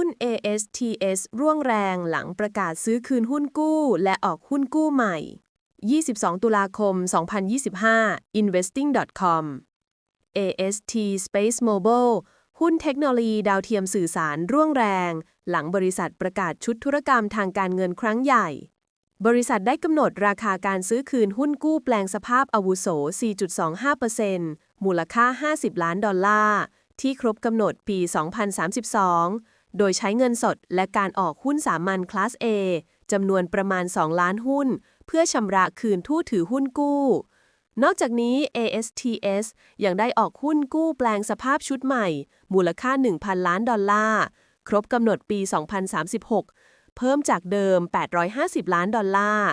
หุ้น ASTS ร่วงแรงหลังประกาศซื้อคืนหุ้นกู้ และออกหุ้นกู้ใหม่ 22 ตุลาคม 2025 investing.com AST Space Mobile หุ้นเทคโนโลยีดาวเทียมสื่อสารร่วงแรง หลังบริษัทประกาศชุดธุรกรรมทางการเงินครั้งใหญ่ บริษัทได้กำหนดราคาการซื้อคืนหุ้นกู้แปลงสภาพอาวุโส 4.25%มูลค่า 50 ล้านดอลลาร์ ที่ครบกำหนดปี 2032 โดยใช้เงินสดและการออกหุ้นสามัญคลาส A จำนวนประมาณ 2 ล้านหุ้น เพื่อชำระคืนผู้ถือหุ้นกู้ นอกจากนี้ ASTS ยังได้ออกหุ้นกู้แปลงสภาพชุดใหม่ มูลค่า 1,000 ล้านดอลลาร์ ครบกำหนดปี 2036 เพิ่มจากเดิม 850 ล้านดอลลาร์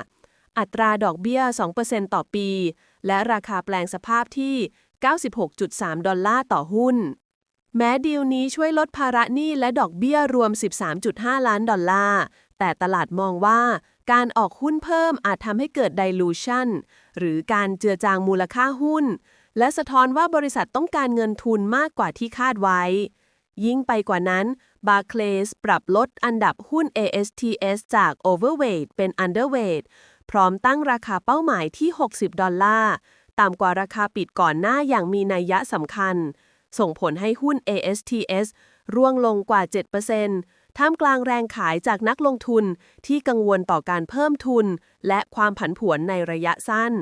อัตราดอกเบี้ย 2%ต่อปี และราคาแปลงสภาพที่ 96.3 ดอลลาร์ต่อหุ้น แม้ดีลนี้ช่วยลดภาระหนี้และดอกเบี้ยรวม 13.5 ล้านดอลลาร์ แต่ตลาดมองว่าการออกหุ้นเพิ่มอาจทำให้เกิด dilution หรือการเจือจางมูลค่าหุ้น และสะท้อนว่าบริษัทต้องการเงินทุนมากกว่าที่คาดไว้ ยิ่งไปกว่านั้น Barclays ปรับลดอันดับหุ้น ASTS จาก overweight เป็น underweight พร้อมตั้งราคาเป้าหมายที่ 60 ดอลลาร์ ต่ำกว่าราคาปิดก่อนหน้าอย่างมีนัยยะสำคัญ ส่งผลให้หุ้น ASTS ร่วงลงกว่า 7%ท่ามกลางแรงขายจากนักลงทุนที่กังวลต่อการเพิ่มทุน และความผันผวนในระยะสั้น